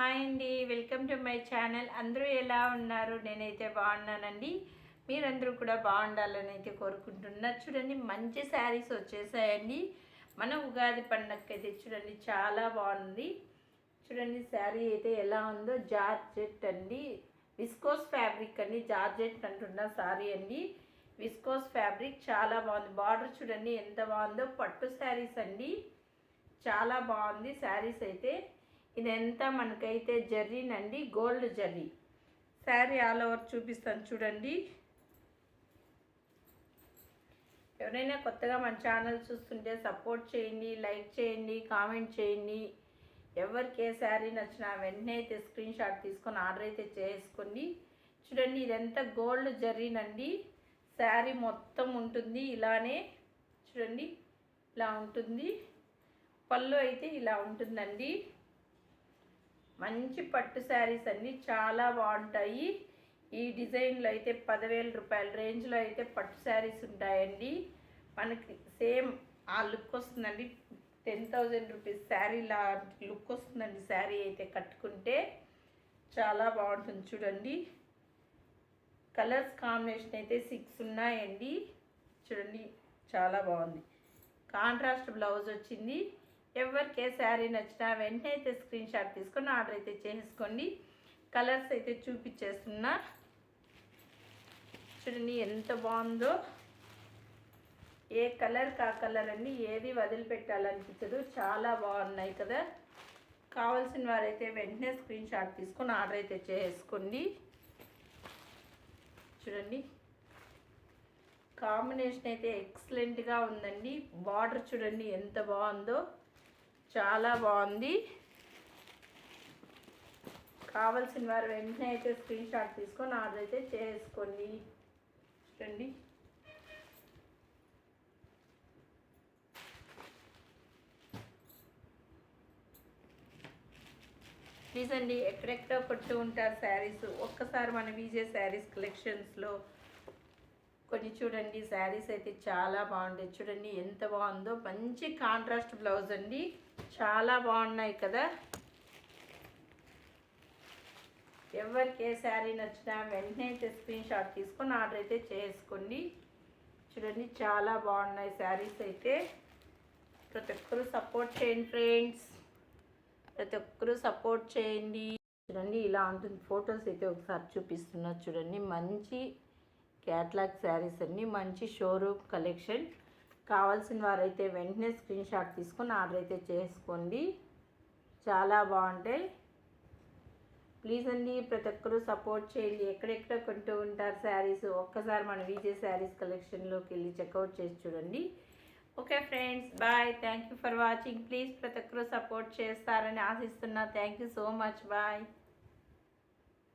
Hi అండి welcome to my channel. అందరూ ఎలా ఉన్నారు? నేనైతే బాగున్నానండి. మీరందరూ కూడా బాగుండాలని అయితే కోరుకుంటున్నారు చూడండి మంచి శారీస్ వచ్చేసాయండి. మన ఉగాది పండగకి అయితే చూడండి చాలా బాగుంది. చూడండి శారీ అయితే ఎలా ఉందో. జార్జెట్ అండి. విస్కోస్ ఫ్యాబ్రిక్ అండి. జార్జెట్ అంటున్న శారీ అండి. విస్కోస్ ఫ్యాబ్రిక్ చాలా బాగుంది. బార్డర్ చూడండి ఎంత బాగుందో. పట్టు శారీస్ అండి. చాలా బాగుంది శారీస్ అయితే. ఇదంతా మనకైతే జర్రీనండి gold zari. Sari all over చూపిస్తాను చూడండి. ఎవరైనా కొత్తగా మన ఛానల్ చూస్తుంటే సపోర్ట్ చేయండి లైక్ చేయండి కామెంట్ చేయండి. ఎవరికి ఏ శారీ నచ్చినా వెంటనే అయితే స్క్రీన్ షాట్ తీసుకొని ఆర్డర్ అయితే చేసుకోండి. చూడండి ఇదంతా గోల్డ్ జర్రీనండి. శారీ మొత్తం ఉంటుంది ఇలానే. చూడండి ఇలా ఉంటుంది. పళ్ళు అయితే ఇలా ఉంటుందండి. మంచి పట్టు శారీస్ అన్నీ చాలా బాగుంటాయి. ఈ డిజైన్లో అయితే పదివేల రూపాయల రేంజ్లో అయితే పట్టు శారీస్ ఉంటాయండి. మనకి సేమ్ ఆ లుక్ వస్తుందండి. టెన్ థౌజండ్ రూపీస్ శారీ లాంటి లుక్ వస్తుందండి శారీ అయితే కట్టుకుంటే. చాలా బాగుంటుంది చూడండి. కలర్స్ కాంబినేషన్ అయితే సిక్స్ ఉన్నాయండి. చూడండి చాలా బాగుంది. కాంట్రాస్ట్ బ్లౌజ్ వచ్చింది. ఎవరికి ఏ శారీ నచ్చినా వెంటనే అయితే స్క్రీన్ షాట్ తీసుకొని ఆర్డర్ అయితే చేసుకోండి కలర్స్ అయితే చూపించేస్తున్నా. చూడండి ఎంత బాగుందో. ఏ కలర్ కా కలర్ అండి ఏది వదిలిపెట్టాలనిపించదు. చాలా బాగున్నాయి కదా. కావాల్సిన వారైతే వెంటనే స్క్రీన్ షాట్ తీసుకొని ఆర్డర్ అయితే చేసుకోండి చూడండి. కాంబినేషన్ అయితే ఎక్సలెంట్గా ఉందండి. బార్డర్ చూడండి ఎంత బాగుందో. చాలా బాగుంది. కావలసిన వారు వెంటనే అయితే స్క్రీన్ షాట్ తీసుకొని ఆర్డర్ అయితే చేసుకోండి. చూడండి. ప్లీజ్ అండి ఎక్కడెక్కడో కొట్టు ఉంటారు శారీస్. ఒక్కసారి మన విజే శారీస్ కలెక్షన్స్లో కొన్ని చూడండి శారీస్ అయితే చాలా బాగుంటాయి. చూడండి ఎంత బాగుందో. మంచి కాంట్రాస్ట్ బ్లౌజ్ అండి. చాలా బాగున్నాయి కదా. ఎవరికి ఏ శారీ నచ్చినా వెంటనే అయితే స్క్రీన్ షాట్ తీసుకొని ఆర్డర్ అయితే చేసుకోండి. చూడండి చాలా బాగున్నాయి శారీస్ అయితే. ప్రతి ఒక్కరు సపోర్ట్ చేయండి ఫ్రెండ్స్. ప్రతి ఒక్కరు సపోర్ట్ చేయండి. చూడండి ఇలా ఉంటుంది ఫొటోస్ అయితే ఒకసారి చూపిస్తున్నా. చూడండి మంచి క్యాట్లాగ్ శారీస్ అన్నీ మంచి షోరూమ్ కలెక్షన్. కావాల్సిన వారైతే వెంటనే స్క్రీన్ షాట్ తీసుకొని ఆర్డర్ అయితే చేసుకోండి. చాలా బాగుంటాయి. ప్లీజ్ అండి ప్రతి ఒక్కరూ సపోర్ట్ చేయండి. ఎక్కడెక్కడ కొంటూ ఉంటారు శారీస్ ఒక్కసారి మన విజయ్ శారీస్ కలెక్షన్లోకి వెళ్ళి చెక్అవుట్ చేసి చూడండి. Okay friends bye. Thank you for watching. Please ప్రతి ఒక్కరూ సపోర్ట్ చేస్తారని ఆశిస్తున్నా. Thank you so much. Bye.